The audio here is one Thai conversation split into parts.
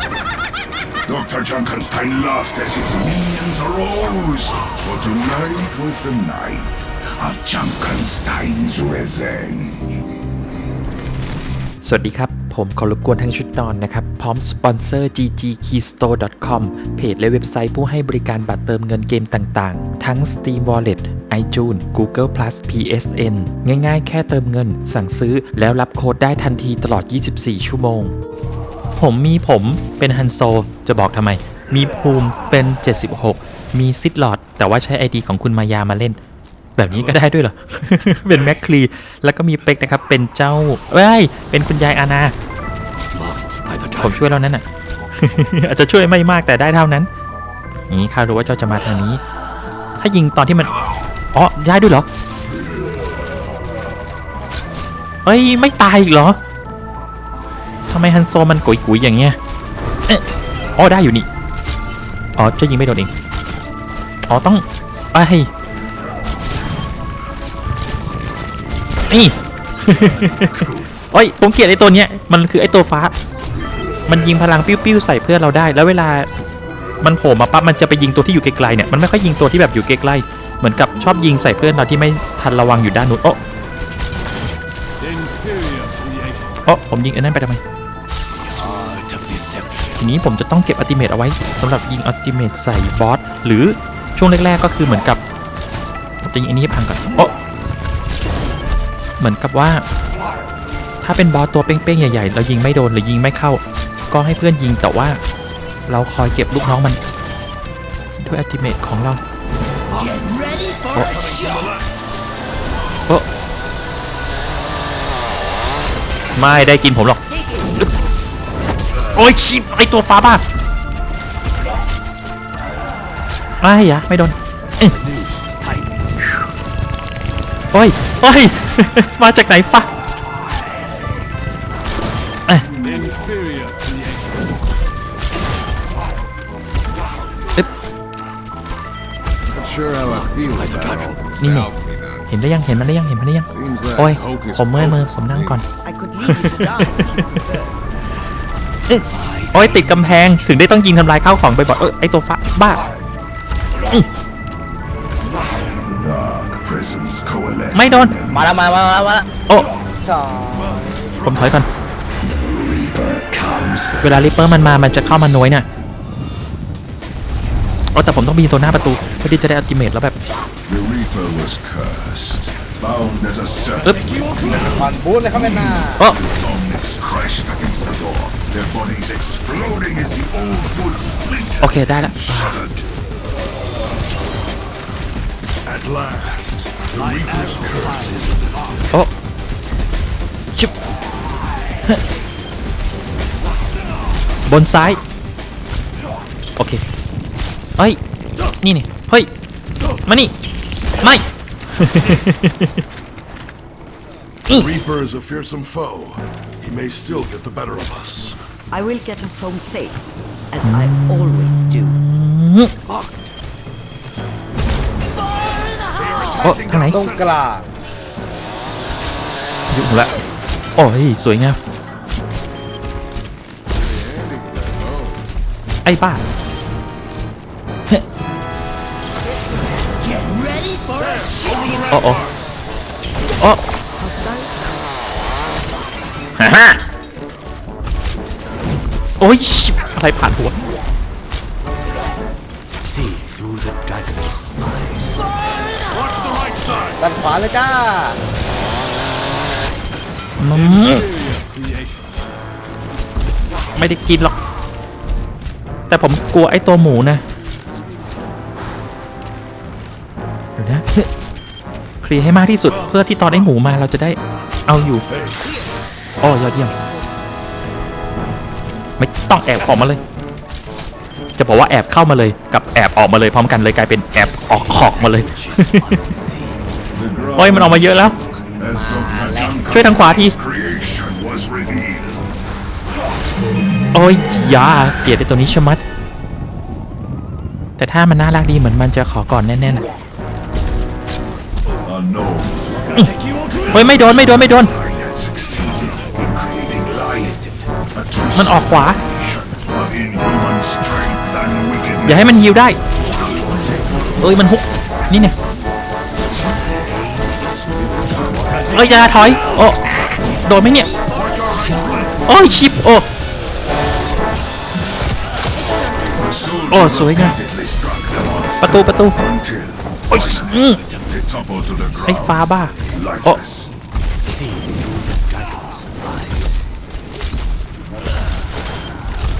Dr. Junkenstein laughed as his minions arose, for tonight was the night of Junkenstein's revenge. สวัสดีครับ ผมขอรบกวนทั้งชุดนอนนะครับ พร้อมสปอนเซอร์ ggkeystore.com เพจและเว็บไซต์ผู้ให้บริการบัตรเติมเงินเกมต่างๆ ทั้ง Steam Wallet iTunes Google Plus PSN ง่ายๆ แค่เติมเงิน สั่งซื้อแล้วรับโค้ดได้ทันทีตลอด 24 ชั่วโมง ผมมีผมเป็นฮันโซ จะบอกทำไม มีภูมิเป็น 76 มีซิดหลอด แต่ว่าใช้ ID ของคุณมายามาเล่น แบบนี้ก็ได้ด้วยเหรอ เป็นแม็กคลี แล้วก็มีเป็กนะครับ เป็นเจ้าเอ้ย เป็นคุณยายอาณาผมช่วยแล้วนั่นน่ะ อาจจะช่วยไม่มากแต่ได้เท่านั้น นี่ข้ารู้ว่าเจ้าจะมาทางนี้ ถ้ายิงตอนที่มันอ๋อได้ด้วยเหรอเอ้ย ไม่ตายอีกเหรอ ทำไมฮันโซมันกุยกุยๆอย่างเงี้ยเอ๊ะอ๋อได้อยู่นี่ อ๋อเจะยิงไม่โดนเอง อ๋อต้องไปนี่โอ้ยผมเกลียดไอ้ตัวเนี้ย มันคือไอ้ตัวฟ้า มันยิงพลังปิ้วๆใส่เพื่อนเราได้ แล้วเวลา มันโผล่มาปั๊บ มันจะไปยิงตัวที่อยู่ไกลๆเนี่ย มันไม่ค่อยยิงตัวที่แบบอยู่ใกล้ๆ เหมือนกับชอบยิงใส่เพื่อนเราที่ไม่ทันระวังอยู่ด้านนู้นโอ้ Inferior creation. โอ้ผมยิงไอ้นั่นไปทำไม Art of deception. ทีนี้ผมจะต้องเก็บอัติเมทเอาไว้สำหรับยิงอัติเมทใส่บอสหรือช่วงแรกๆก็คือเหมือนกับจะยิงอันนี้พังก่อนโอ้เหมือนกับว่า ถ้าเป็นบอสตัวเป้งๆใหญ่ๆ เรายิงไม่โดนหรือยิงไม่เข้า ก็ให้เพื่อนยิงแต่ว่า เราคอยเก็บลูกน้องมัน ด้วยอัติเมทของเราโอ้โอ้ไม่ได้กินผมหรอก อ้ยชิบไอตัวฟ้าบ้าไม่ยะไม่โดนเอ้ยโอ้ยโอ้ย มาจากไหนฟ้า Inferior creation. อึ๊บ Not sure how I feel about all this นี่ไง alchemy เห็น nonsense. ได้ยังเห็นมันได้ยังเห็นมันได้ยัง Seems like โอ้ย hocus ผมเมื่อยมือ pocus ผมนั่ง to me. ก่อน โอ้ยติดกำแพงถึงได้ต้องยิงทำลายข้าวของไปบ่อยๆเออไอตัวฟ้าบ้า Dark prisons coalesce. ไม่โดน มาแล้วมามามามาแล้วโอ้จ้าผมถอยก่อน Reaper comes. เวลาริปเปอร์มันมา มันจะเข้ามาน้อยเนี่ยโอ้แต่ผมต้องมีตัวหน้าประตูเพื่อที่จะได้อัลติเมทแล้วแบบ The Reaper was cursed, bound as a อึ๊บ serpent. มันบูทเลยครับแม่นาโอ้ Omnics crashed against the door, their bodies exploding as the old wood splintered โอเคได้แล้ว shuddered. At last, the Reaper's curse is โอ้ชิบเฮ้ยบนซ้าย โอเคเฮ้ย นี่นี่เฮ้ย มานี่ ไม่ Reaper is a fearsome foe. He may still get the better of us. I will get us home safe, as I always do. โอ้ทางไหนตรงกลางยุ่งละโอ้ยสวยงามไอ้บ้า โอ้โอ้โอ้ฮ่าฮ่าโอ้ยอะไรผ่านหัวด้านขวาเลยจ้าไม่ได้กินหรอก แต่ผมกลัวไอ้ตัวหมูนะ ลียร์ให้มากที่สุด เพื่อที่ตอนไอ้หมูมาเราจะได้เอาอยู่อ้ยอดเยี่ยมไม่ต้องแอบออกมาเลย จะบอกว่าแอบเข้ามาเลยกับแอบออกมาเลยพร้อมกันเลยกลายเป็นแอบออกขอกมาเลยโอ้ยมันออกมาเยอะแล้ว ช่วยทางขวาทีโอ้ยอยาเกลียดไอ้ตัวนี้ชะมัด แต่ถ้ามันน่ารักดีเหมือนมันจะขอก่อนแน่ๆนะ เฮ้ยไม่โดนไม่โดนไม่โดน มันออกขวา อย่าให้มันยิวได้ เอ้ยมันฮุก นี่เนี่ยเอ้ยอย่าถอย โอ้โดนไหมเนี่ย โอ้ยชิปโอ้โอ้สวยงามประตูประตูโอ้ย อืม they toppled to the ไอ้ ground, ฟ้าบ้า lifeless. Dragon's lies.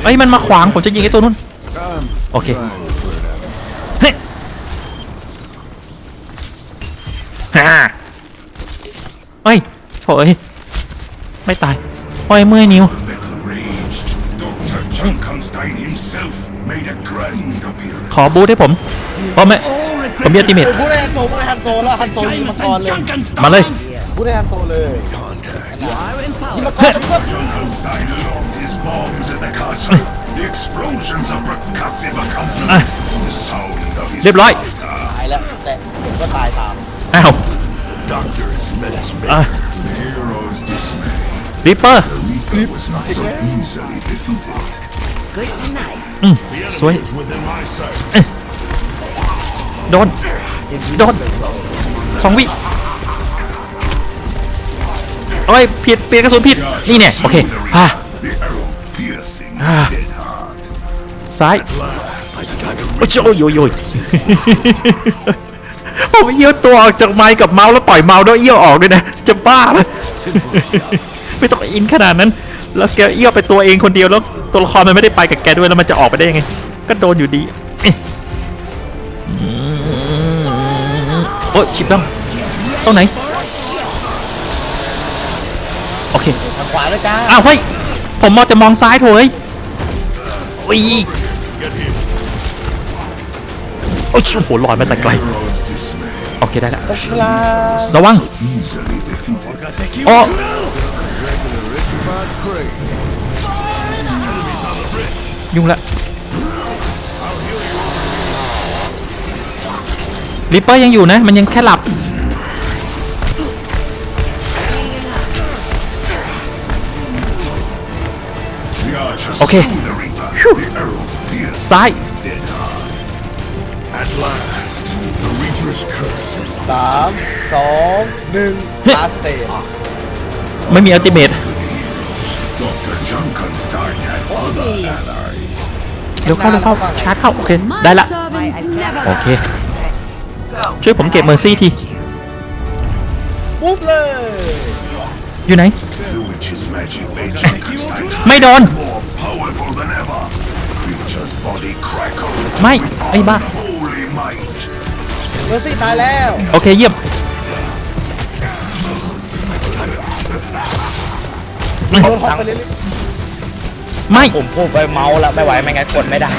เอ้ยมันมาขวาง ผมจะยิงไอ้ตัวนู้น โอเค เฮ้ยฮ่าเอ้ยโถเอ้ยไม่ตายโอ้ยเมื่อยนิ้ว Metal raged. Dr. Junkenstein himself made a grand appearance. ขอบูทให้ผมเพราะไม่ ผมมีอัลติเมทพูดได้ฮันโซพูดได้ฮันโซแล้วฮันโซยิงมังกรเลยมาเลยพูดได้ฮันโซเลย Contact. ยิงมังกรยิงมังกร Junkenstein lobbed his bombs at the castle. The explosions of percussive accompaniment. The sound of his เรียบร้อย laughter. ตายแล้วแต่ผมก็ตายตามอ้าว Doctor is menace maker. อะ The hero's dismay. ริปเปอร์ Reaper was not so easily defeated. Good night. สวย within my sight. โดน โดนสองวิโอ้ยผิดเปลี่ยนกระสุนผิด นี่เนี่ยโอเคอะ The arrow piercing his Ah. dead heart. ซ้ายโอ้ยโอ้ยโอ้ยโอ้ยผมเอี้ยวตัวออกจากไม้กับเมาส์แล้วปล่อยเมาส์แล้วเอี้ยวออกด้วยนะ จะบ้าเลยไม่ต้องอินขนาดนั้น แล้วแกเอี้ยวไปตัวเองคนเดียวแล้วตัวละครมันไม่ได้ไปกับแกด้วยแล้วมันจะออกไปได้ยังไง ก็โดนอยู่ดี โอ้ยชิบต้องตรงไหน โอเค ทางขวาด้วยจ้าอ้าวเฮ้ย ผมมองจะมองซ้ายโถยอุ้ยโอ้ยโอ้โหลอยมาแต่ไกล โอเคได้แล้ว ตกลาระวังโอ้ยุ่งละ ริปเปอร์ยังอยู่นะ มันยังแค่หลับ The archer Okay. slew the Reaper. Phew. The arrow pierced ซ้าย his dead heart. At last, the Reaper's curse is สามสองหนึ่งลาสเตนไม่มีอัลติเมท Dr. Junkenstein had other allies. เร็วเข้าเร็วเข้าชาร์จเข้า โอเค ได้ละ servants never โอเค ช่วยผมเก็บเมอร์ซี่ทีบูสเลยอยู่ไหน The witch's magic made Junkenstein ไม่โดน more powerful than ever. The creature's body crackled ไม่ ไอ้บ้า holy might. เมอร์ซี่ตายแล้วโอเค เยี่ยมโดนท็อปไปเรื่อยไม่ผมพูดไปเมาส์แล้วไม่ไหวไม่งั้นกดไม่ได้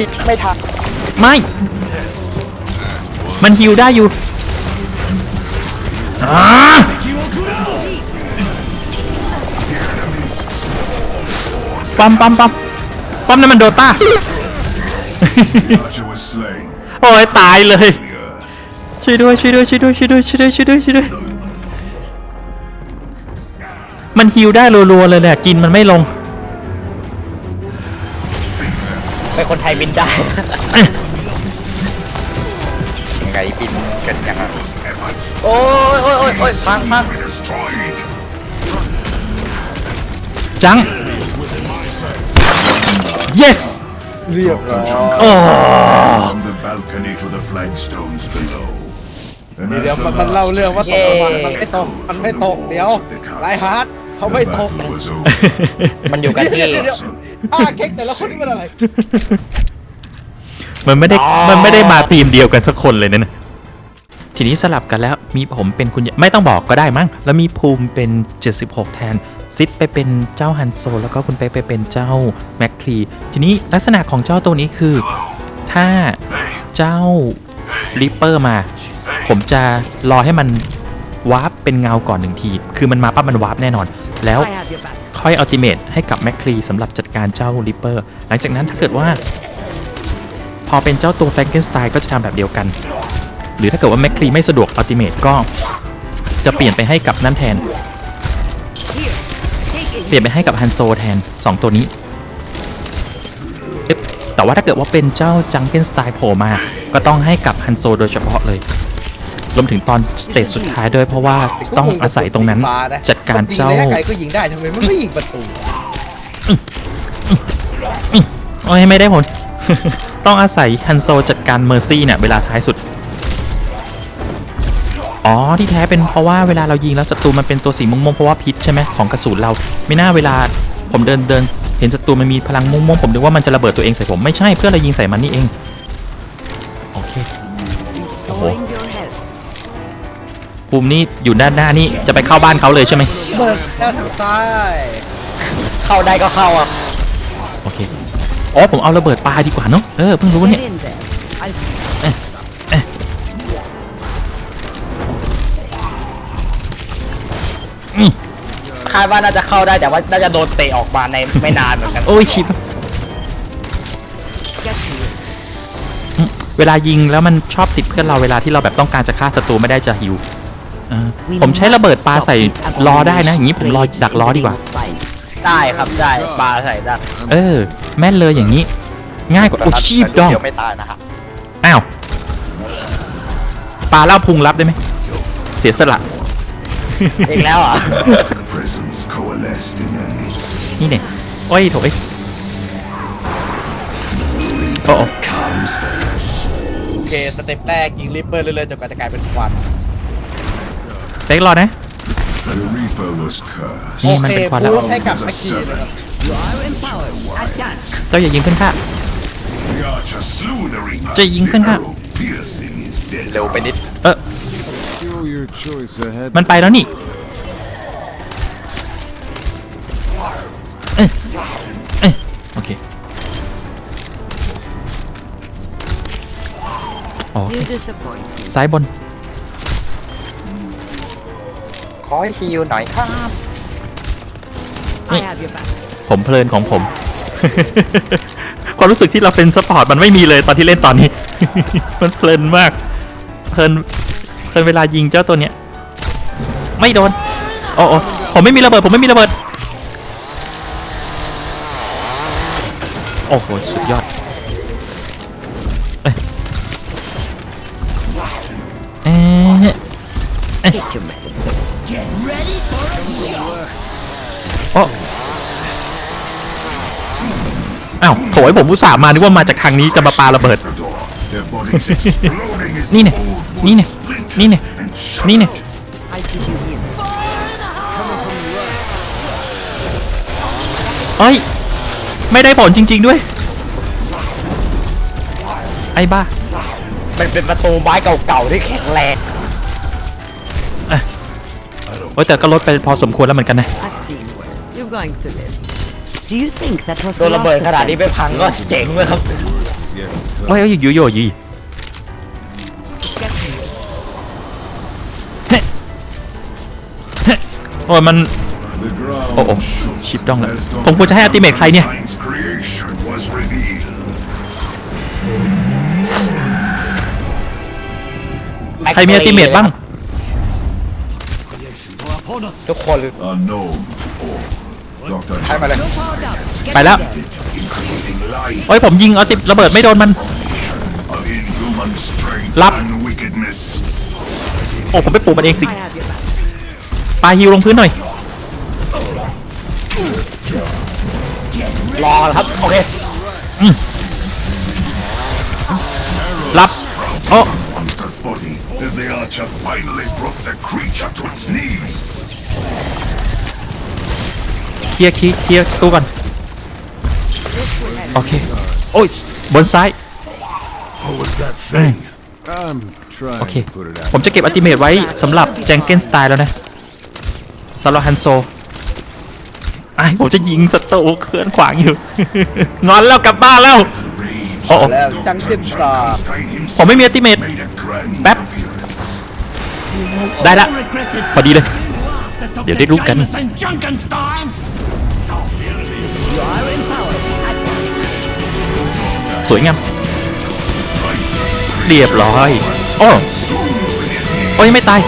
คิดไม่ทันไม่ มันฮิวได้อยู่อ่าปั๊มปั๊มปั๊มปั๊มนั่นมันโดต้า The archer was slain. โอ้ยตายเลย The earth. ช่วยด้วยช่วยด้วยช่วยด้วยช่วยด้วยช่วยด้วยช่วยด้วยช่วยด้วย มันฮิวได้รัวๆเลยแหละกินมันไม่ลง คนไทยบินได้ไงบินกันยังไง Efforts โอ้ยโอ้ยโอ้ยโอ้ยฟังฟัง were destroyed. จัง yes เรียบร้อยโอ้ From the balcony to the flagstones below. And เดี๋ยว as มัน the มันเล่า last เรื่องว่าตกลงมามันไม่ตกมันไม่ตกเดี๋ยวไรฮาร์ดเขาไม่ตก battle was over. มันอยู่กันที่ เดี๋ยวเดี๋ยว อ้าเค้กแต่ละคนนี่มันอะไรมันไม่ได้มันไม่ได้มาทีมเดียวกันสักคนเลยนะนะทีนี้สลับกันแล้วมีผมเป็นคุณยไม่ต้องบอกก็ได้มั้งแล้วมีภูมิเป็น 76 แทน ซิดไปเป็นเจ้าฮันโซ แล้วก็คุณเป๊กไปเป็นเจ้าแม็กคลีทีนี้ลักษณะของเจ้าตัวนี้คือ ถ้าเจ้าริปเปอร์มา ผมจะรอให้มันวาร์ปเป็นเงาก่อนหนึ่งที คือมันมาปั๊บมันวาร์ปแน่นอน แล้ว ค่อยอัลติเมทให้กับแมคครีสำหรับจัดการเจ้าริปเปอร์ หลังจากนั้นถ้าเกิดว่า พอเป็นเจ้าตัวแฟรงเกนสไตน์ก็จะทำแบบเดียวกัน หรือถ้าเกิดว่าแมคครีไม่สะดวกอัลติเมทก็จะเปลี่ยนไปให้กับนั่นแทน เปลี่ยนไปให้กับฮันโซแทน 2 ตัวนี้ แต่ว่าถ้าเกิดว่าเป็นเจ้าจังเกิลสไตล์โผล่มา ก็ต้องให้กับฮันโซโดยเฉพาะเลย รวมถึงตอนสเตจสุดท้ายด้วยเพราะว่าต้องอาศัยตรงนั้น จัดการเจ้ายิงได้ใครก็ยิงได้ทำไมมันไม่ยิงประตูโอ้ยไม่ได้ผล ต้องอาศัยฮันโซจัดการเมอร์ซี่เนี่ยเวลาท้ายสุด อ๋อที่แท้เป็นเพราะว่าเวลาเรายิงแล้วศัตรูมันเป็นตัวสีม่วงๆเพราะว่าพิษใช่ไหมของกระสุนเรา ไม่น่าเวลาผมเดินเดินเห็นศัตรูมันมีพลังม่วงๆผมนึกว่ามันจะระเบิดตัวเองใส่ผมไม่ใช่เพื่อเรายิงใส่มันนี่เอง โอเค Restoring your health. ภูมินี่อยู่ด้านหน้านี่จะไปเข้าบ้านเขาเลยใช่ไหมเบิร์ดแล้วทางซ้ายเข้าได้ก็เข้าอะโอเคอ๋อผมเอาระเบิดปลาดีกว่าเนาะเออเพิ่งรู้เนี่ย Get in there. I'll คาดว่าน่าจะเข้าได้แต่ว่าน่าจะโดนเตะออกมาในไม่นานเหมือนกันโอ้ยชิบ get to you. เวลายิงแล้วมันชอบติดเพื่อนเราเวลาที่เราแบบต้องการจะฆ่าศัตรูไม่ได้จะหิวเออ ผมใช้ระเบิดปลาใส่รอได้นะ อย่างนี้ผมรอดักรอดีกว่า ได้ครับได้ปลาใส่ได้เออ แม่นเลยอย่างนี้ ง่ายกว่าโอ้ชีพดองเดียวไม่ตายนะครับอ้าวปลาเล่าพุงรับได้ไหมเสียสละอีกแล้วเหรอะ The presence coalesced in their midst. นี่เนี่ยโอ้ยโถยโอ้โอ้โอเค สเต็ปแรกยิงริปเปอร์เรื่อยๆจนกว่าจะกลายเป็นควัน เต็กรอนะ The Reaper was cursed. นี่โอมันเคเป็นควันแล้วพูดให้กับอาคีนะครับ You are empowered. Attach. เจ้าอย่ายิงขึ้นข้า The archer slew the Reaper. จะยิงขึ้น the ค่ะ arrow piercing his dead เร็วไปนิด เออ Show your choice ahead. มันไปแล้วนี่เอ้ยเอ้ยโอเคโอเค You disappoint me. ซ้ายบน อให้ฮิวหน่อยครับ I have your back. ผมเพลินของผม ความรู้สึกที่เราเป็นสปอร์ตมันไม่มีเลยตอนที่เล่นตอนนี้ มันเพลินมาก เพลินเพลินเวลายิงเจ้าตัวเนี้ย ไม่โดนโอ้โอ้ผมไม่มีระเบิด ผมไม่มีระเบิด โอ้โห สุดยอด โอ้อ้าวโถยผมอุตส่าห์มานึกว่ามาจากทางนี้จะมาปาระเบิด the door. Their bodies exploding as นี่ the เนี่ย old นี่ wood เนี่ย splintered นี่เนี่ย and นี่เนี่ย shattered. I give you healing. เอ้ย ไม่ได้ผลจริง ๆด้วย ไอ้บ้า มันเป็นประตูไม้เก่าๆที่แข็งแรง โอ้ยแต่ก็ลดไปพอสมควรแล้วเหมือนกันนะ I've seen worse. You're going to live. Do you think that was โด the นระเบิด last ขนาดนี้ไป attempt? พังก็เจ๋งเลยครับโอ้ยโอ้ยอยู่โยยี Get to you. โอ้ยมัน The ground โอ้โอ้ shook ชิปดองแล้ว as ผมควรจะให้อัลติเมทใครเนี่ย Frankenstein's creation was revealed. ใครมีอัลติเมทบ้าง ทุกคน A gnome orb. Dr. ให้มาเลย ไปแล้ว including life โอ้ยผมยิงเอาติระเบิดไม่โดนมัน of inhuman strength Lap. and wickedness. โอ้ผมไปปลูกมันเองสิ I have your back. ปาฮิวลงพื้นหน่อย รอครับ โอเครับ โอ้ Monster's body as the archer finally brought the creature to its knees. เคลียร์เคลียร์เคลียร์ตู้ก่อนโอเคโอ้ยบนซ้าย What was that thing? I'm trying โอเค to put it out. ผมจะเก็บอัลติเมทไว้สำหรับแจงเกนสไตล์แล้วนะสำหรับฮันโซไอ้ผมจะยิงศัตรูเคลื่อนขวางอยู่ งอนแล้วกลับบ้านแล้วโอ้โอ้แล้วจังเก้นสตาร์ Frankenstein ผมไม่มีอัลติเมท himself made a grand Bep. appearance. ได้ละ พอดีเลย เดี๋ยวได้รู้กัน สวยงามเรียบร้อยโอ้โอ้ยงไม่ตาย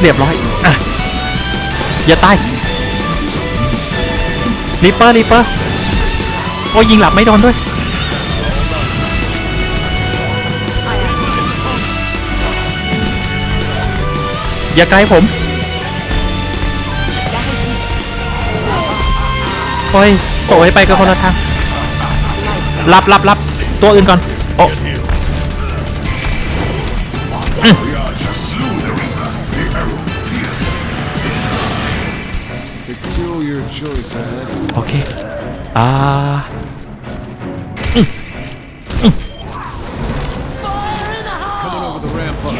เรียบร้อยอะอย่าตายรีเปอร์รีเปอร์โอ้ยยิงหลับไม่โดนด้วยอย่าไกลผม โอ้ยโอ้ยไปกับคนละทางรับรับรับตัวอื่นก่อนโอ้โอเค อ่า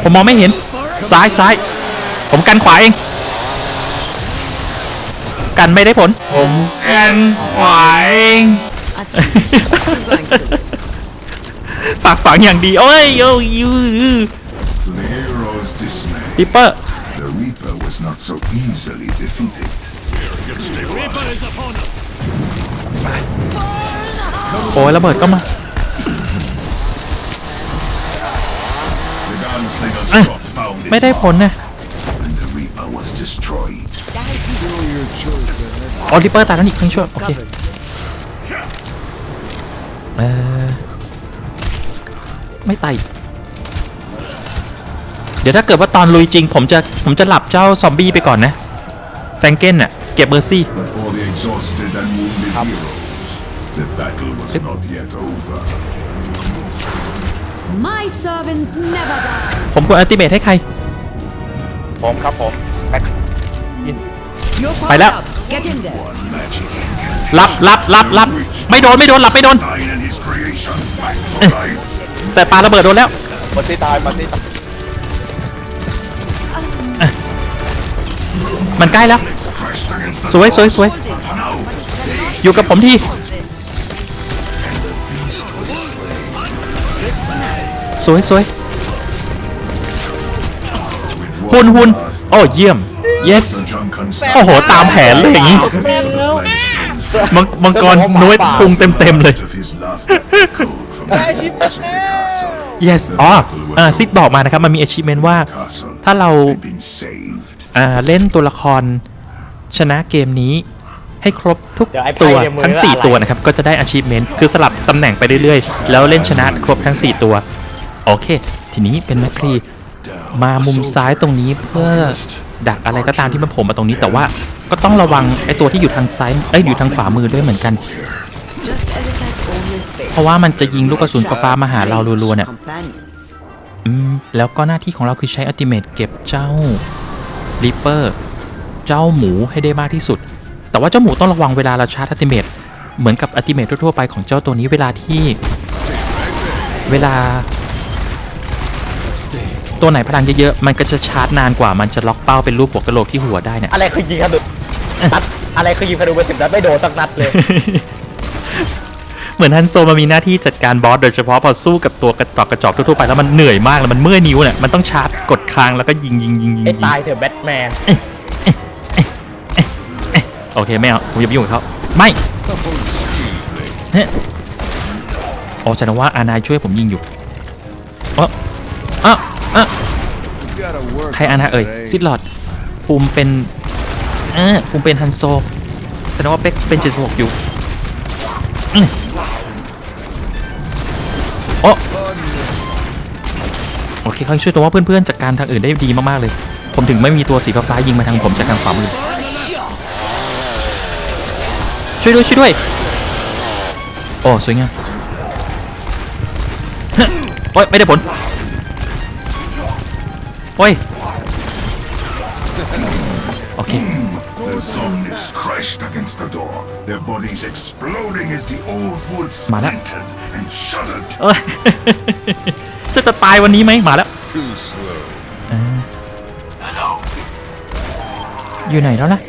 ผมมองไม่เห็น ซ้ายซ้าย ผมกันขวาเอง กันไม่ได้ผล ผม กันขวาเอง I see. What are you going to do? ฝากฝังอย่างดีโอ้ยโอ้ยยู To the hero's dismay, ริปเปอร์ the reaper was not so easily defeated. Reaper is upon us. โอ้ยระเบิดก็มา The gunslinger's Ah. shot found its ไม่ได้ผล mark, นะ and the reaper was destroyed. Peculiar choice ahead. อ๋อริปเปอร์ตายแล้วนี่เพิ่งช่วยโอเคเออไม่ไต่เดี๋ยวถ้าเกิดว่าตอนลุยจริง ผมจะผมจะหลับเจ้าซอมบี้ไปก่อนนะแฟรงเกนน่ะเก็บเบอร์ซี่ But for the exhausted and wounded heroes, the battle was not yet over. My servants never die. ผมกดอัลติเมทให้ใคร ผมครับผมแบ็ค You're ไปแล้ว powered up. Get in there. Magic รับรับรับรับไม่โดนไม่โดนหลับไม่โดน Stein and his creations back to life. แต่ปาระเบิดโดนแล้วมาที่ตายมาที่ตายมันใกล้แล้ว Crashed against the สวยสวยสวย For now, อยู่กับผมที่สวยสวย with หุน one หุน blast, โอ้เยี่ยม yes the Junkan โอ้โห ตามแผนเลยอย่างนี้ มังมังกรน้วยพุงเต็มเต็มๆเลย of his laughter echoed from the ได้ชิป walls of แล้ the ว castle. yes อ๋ออ่าซิดบอกมานะครับ มันมี achievement ว่า Castle ถ้าเรา had been saved. อ่า เล่นตัวละครชนะเกมนี้ ให้ครบทุกเดี๋ยวไอ้ไพ่ตัวในมือทั้งอะไร4ตัวนะครับ ก็จะได้ achievement คือสลับตำแหน่งไปเรื่อยๆ แล้วเล่นชนะครบทั้ง 4 ตัว โอเค ทีนี้เป็นแมคครี มามุมซ้ายตรงนี้เพื่อดักอะไรก็ตามที่มันโผล่มาตรงนี้ แต่ว่าก็ต้องระวังไอตัวที่อยู่ทางซ้ายเอ้ยอยู่ทางขวามือด้วยเหมือนกัน เพราะว่ามันจะยิงลูกกระสุนฟ้ามาหาเรารัวๆเนี่ยอืมแล้วก็หน้าที่ของเราคือใช้อัติเมทเก็บเจ้าริปเปอร์เจ้าหมูให้ได้มากที่สุด แต่ว่าเจ้าหมูต้องระวังเวลาเราชาร์จอัติเมทเหมือนกับอัติเมททั่วๆไปของเจ้าตัวนี้เวลาที่ เวลา ตัวไหนพลังเยอะๆมันก็จะชาร์จนานกว่ามันจะล็อกเป้าเป็นรูปหัวกะโหลกที่หัวได้เนี่ยอะไรคือยิงธนูนัดอะไรคือยิงธนูไปสิบนัดไม่โดนสักนัดเลย เหมือนฮันโซมันมีหน้าที่จัดการบอสโดยเฉพาะพอสู้กับตัวกระจอกกระจอกทั่วๆไปแล้วมันเหนื่อยมากแล้วมันเมื่อยนิ้วเนี่ยมันต้องชาร์จกดค้างแล้วก็ยิงยิงยิงยิงไอ้ยิงตายเถอะแบทแมนโอเคไม่เอาผมอย่าไปยุ่งกับเขาไม่เนี่ยโอ้แสดงว่าอานายช่วยผมยิงอยู่เออเอะเอะ You gotta work. ใครอานาเอ่ย today. ซิดหลอดภูมิเป็นเออภูมิเป็นฮันโซแสดงว่าเป็กเป็น76อยู่อืมโอ้โอเคเขาช่วยตัวว่าเพื่อนๆจัดการทางอื่นได้ดีมากๆเลย ผมถึงไม่มีตัวสีฟ้าๆยิงมาทางผมจากทางขวามือช่วยด้วยช่วยด้วยโอ้สวยงามโอ้ยไม่ได้ผล โอ้ย โอเค The zombies crashed against the door, their bodies exploding as the old wood Mana. splintered and shuddered. เอ้ย จะจะตายวันนี้ไหมมาแล้ว Too slow. อยู่ไหนแล้วนะ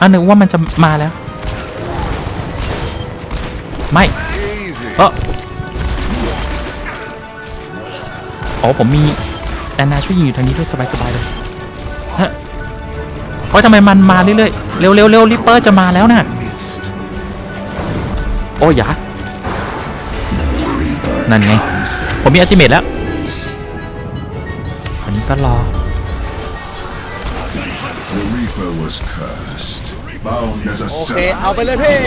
อันนึกว่ามันจะมาแล้ว ไม่ Easy. เออโอ้ผมมี แอนนาช่วยยิงอยู่ทางนี้ด้วยสบายๆเลยฮะโอ้ยทำไมมันมาเรื่อยๆ เร็วๆเร็วริปเปอร์จะมาแล้วนะ Midst โอ้ยอยานั่นไง ผมมีอัลติเมทแล้วอันนี้ก็รอ The Reaper was cursed, bound as a โอเค servant เอาไปเลยพี่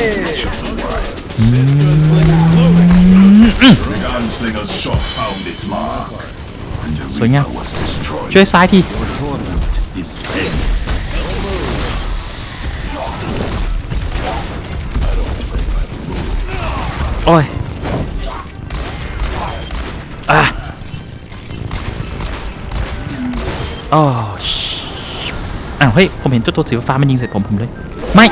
The gunslinger's shot found its mark, and the สวยงามช่วยซ้ายทีโอ้ยอะโอ้ชิอ้าวเฮ้ย ผมเห็นเจ้าตัวสีฟ้ามันยิงเสร็จผมผมเลย ไม่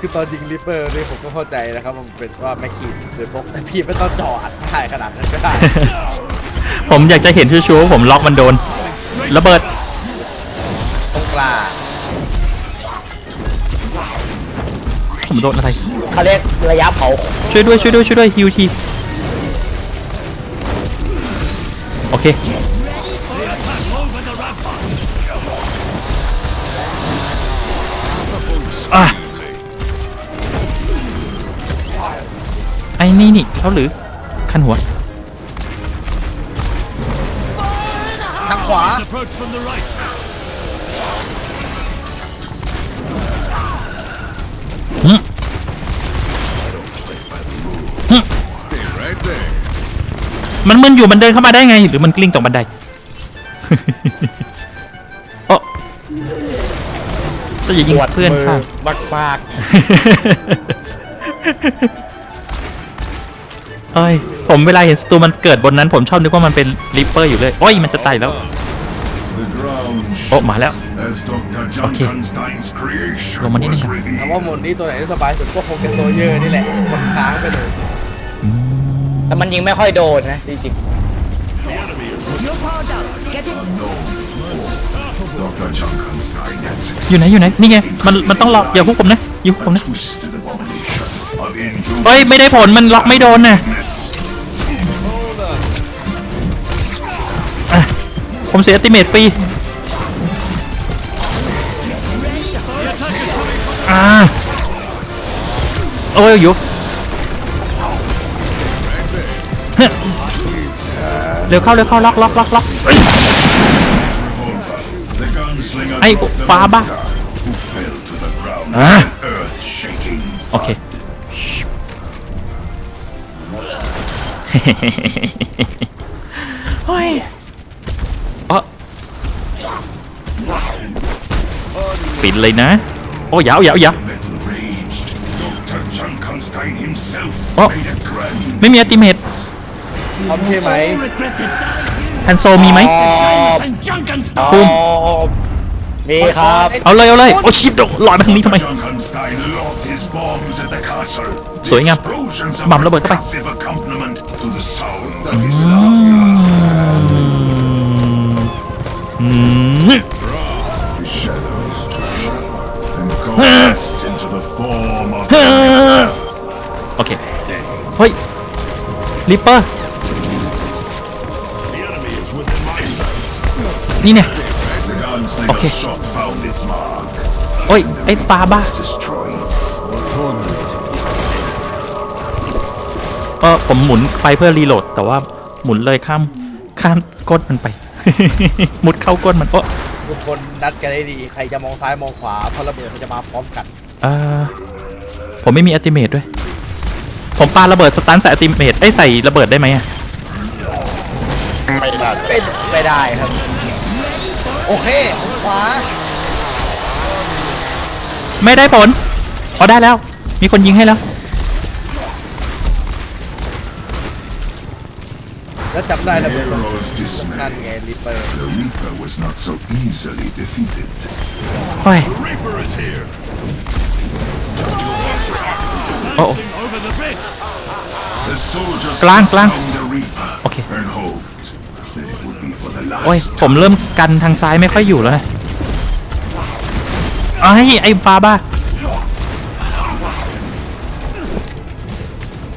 คือตอนยิงริปเปอร์นี่ผมก็เข้าใจนะครับมันเป็นว่าแม็กคีนคือพกแต่พี่ไม่ต้องจอดได้ขนาดนั้นก็ได้ผมอยากจะเห็นชัวร์ๆว่าผมล็อกมันโดนระเบิดต้องกล้าผมโดนอะไรเขาเรียกระยะเผาช่วยด้วยช่วยด้วยช่วยด้วยฮิวทีโอเค ไอ้นี่นี่เขาหรือคันหัว ทางขวา Approach from the right. หึ Stay right there. มันมึนอยู่มันเดินเข้ามาได้ไง หรือมันกลิ้งตกบันได โอ้จะอย่ายิงเพื่อนข้างบักมาก เอ้ย ผมเวลาเห็นศัตรูมันเกิดบนนั้น ผมชอบนึกว่ามันเป็นริปเปอร์อยู่เลยโอ้ยมันจะตายแล้ว The ground โอ้ มาแล้ว as Dr. Okay. Junkenstein's creation Luma was nini ka? ถาม revealed. ว่าหมดนี้ตัวไหนที่สบายสุดก็คงจะโซเยอร์นี่แหละกดค้างไปเลยแต่มันยิงไม่ค่อยโดนนะจริง You're powered up. Get it? Dr. Junkenstein had อยู่ไหน succeeded อยู่ไหนนี่ไงมันมันต้องล็อกอย่าฮุกผมนะอย่าฮุกผมนะ twisted abomination of inhuman เฮ้ยไม่ได้ผลมันล็อกไม่โดนน่ะ ผมเสียติเมตฟรีอ่าเอ้ยอยู่เร็วเข้าเร็วเข้าล็อกล็อกล็อกล็อกไอ้ฟ้าบ้าโอเคเฮ้ย ปิดเลยนะ โอ้ยาวยาวยาว Metal raged. Dr. Junkenstein himself Oh. made a grand ไม่มีอัติเมตพร้อมใช่ไหมทันโซมีไหม And Junkenstein! ๆปุ้มอ๋อมีครับ เอาเลยเอาเลยโอ้ชิบโดลอยมาทางนี้ทำไม Junkenstein lobbed his bombs at the castle. The สวยงาม explosions a หม่ำระเบิดเข้าไป percussive accompaniment into the form of โอเค เฮ้ยริปเปอร์ The enemy is within my sights. นี่เนี่ย the gunslinger's Okay. shot found its mark. โอ้ย ไอ้ฟาบ้า Destroyed. Torment is เออผมหมุนไปเพื่อรีโหลด แต่ว่าหมุนเลยข้ามข้ามก้นมันไป มุดเข้าก้นมันโอ้ ทุกคนนัดกันได้ดี ใครจะมองซ้ายมองขวาเพราะระเบิดมันจะมาพร้อมกันเออผมไม่มีอัติเมตด้วย ผมปาระเบิดสตันใส่อัติเมตไอ้ยใส่ระเบิดได้ไหมอะไม่ได้ไม่ได้ครับ โอเค ขวา ไม่ได้ผลอ๋อได้แล้ว มีคนยิงให้แล้ว แล้วจำได้ระเบิดลง Heroes นั่น dismay. ไงริปเปอร์ The Reaper was not so easily defeated. โอ้ย Reaper is here. โอ้ Over the bridge. The soldiers Clang, struck clang. down the Reaper Okay. and hoped that it would be for the โอ้ย last ผมเริ่มกันทางซ้ายไม่ค่อยอยู่แล้วนะไอ้ยไอ้ฟ้าบ้า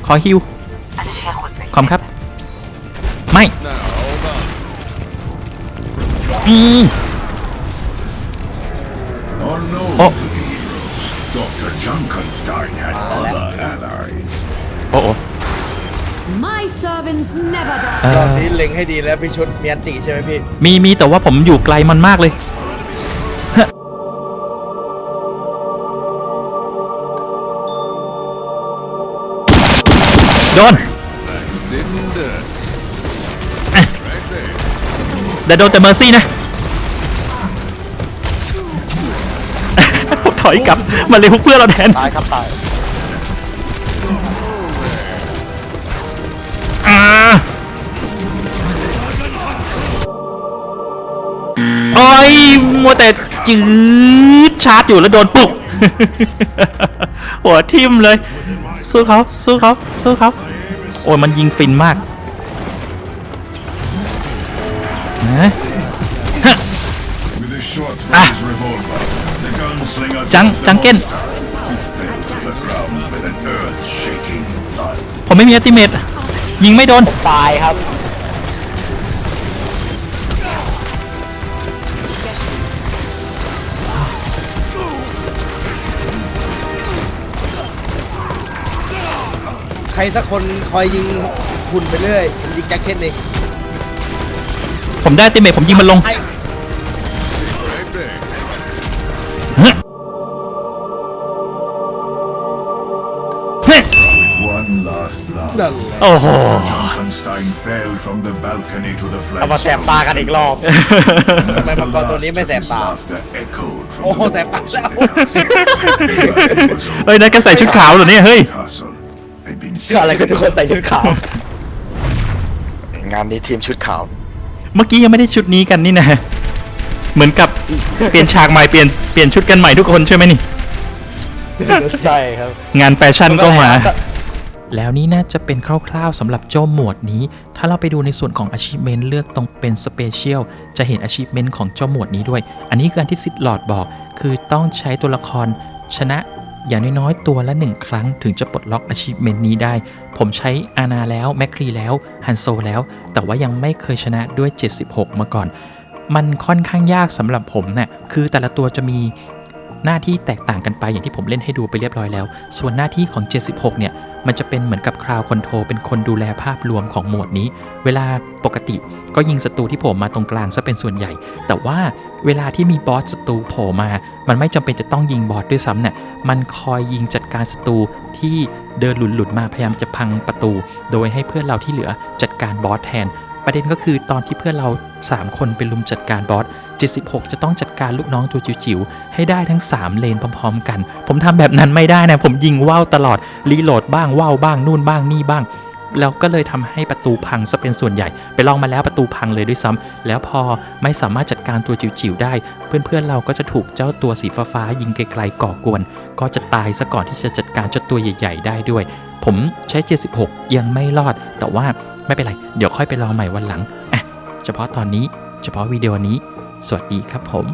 ขอฮิวขอมครับ ไม่อืม Unknown Oh. to the heroes, Dr. Junkenstein had other allies. โอ้โอ้ My servants never die. เอ่รอบอนี้เล็งให้ดีแล้วพี่ชุดเมียนติใช่ไหมพี่ มีมีแต่ว่าผมอยู่ไกลมันมากเลย แต่โดนแต่เมอร์ซี่นะผมถอยกลับมาเลยพวกเพื่อนเราแทนตายครับตายอ่าโอ้ยมัวแต่จืดชาร์จอยู่แล้วโดนปลุก หัวทิ่มเลย สู้เขาสู้เขาสู้เขาโอ้ยมันยิงฟินมาก Jangkin. monster. He fell to the ground with an earth-shaking thud. ผมไม่มีอัติเมตยิงไม่โดน ตายครับ ใครสักคนคอยยิงหุ่นไปเรื่อยผมยิงแจ็คเช่นเอง ผมได้อัติเมตผมยิงมันลงไอ้ With one last blow, นั่นแหละโอ้โห Junkenstein fell from the balcony to the เอามาแสบ flagstone. ตากันอีกรอบทำไมมังกรตัวนี้ไม่แสบตา Laughter echoed from โอ้โห the แสบตา walls แล้ว of the castle. เฮ้ยนั่นก็ใส่ชุดขาวเหรอเนี่ยเฮ้ย Castle had been เพื่ออะไรก็ทุกคนใส่ชุดขาว งานนี้ทีมชุดขาว เมื่อกี้ยังไม่ได้ชุดนี้กันนี่นะเหมือนกับเปลี่ยนฉากใหม่เปลี่ยนเปลี่ยนชุดกันใหม่ทุกคนใช่ไหมนี่ ใช่ครับ งานแฟชั่นก็มา แล้วนี่น่าจะเป็นคร่าวๆสำหรับโจ้หมวดนี้ ถ้าเราไปดูในส่วนของ achievement เลือกตรงเป็น special จะเห็น achievement ของเจ้าหมวดนี้ด้วย อันนี้คืออันที่ซิดหลอดบอก คือต้องใช้ตัวละครชนะ อย่างน้อยๆตัวละหนึ่งครั้งถึงจะปลดล็อก achievement นี้ได้ ผมใช้อานาแล้ว แมคครีแล้วฮันโซแล้ว แต่ว่ายังไม่เคยชนะด้วย 76 มาก่อน มันค่อนข้างยากสำหรับผมเนี่ยคือแต่ละตัวจะมี หน้าที่แตกต่างกันไปอย่างที่ผมเล่นให้ดูไปเรียบร้อยแล้ว ส่วนหน้าที่ของ 76 เนี่ย มันจะเป็นเหมือนกับคราวคอนโทรเป็นคนดูแลภาพรวมของหมวดนี้ เวลาปกติก็ยิงศัตรูที่โผล่มาตรงกลางซะเป็นส่วนใหญ่ แต่ว่าเวลาที่มีบอสศัตรูโผล่มา มันไม่จำเป็นจะต้องยิงบอสด้วยซ้ำเนี่ย มันคอยยิงจัดการศัตรูที่เดินหลุดๆมาพยายามจะพังประตู โดยให้เพื่อนเราที่เหลือจัดการบอสแทน ประเด็นก็คือตอนที่เพื่อนเรา 3 คนไปลุมจัดการบอส 76 จะต้องจัดการลูกน้องตัวจิ๋วๆ ให้ได้ทั้ง 3 เลนพร้อมๆ กัน ผมทำแบบนั้นไม่ได้นะ ผมยิงว่าวตลอด รีโหลดบ้างว่าวบ้าง นู่นบ้างนี่บ้างแล้วก็เลยทำให้ประตูพังซะเป็นส่วนใหญ่ ไปลองมาแล้วประตูพังเลยด้วยซ้ำแล้วพอไม่สามารถจัดการตัวจิ๋วๆได้ เพื่อนๆเราก็จะถูกเจ้าตัวสีฟ้าๆยิงไกลๆก่อกวน ก็จะตายซะก่อนที่จะจัดการเจ้าตัวใหญ่ ๆ ได้ด้วย ผมใช้ 76 ยังไม่รอด แต่ว่า ไม่เป็นไร เดี๋ยวค่อยไปลองใหม่วันหลังอะเฉพาะตอนนี้ เฉพาะวิดีโอนี้ สวัสดีครับผม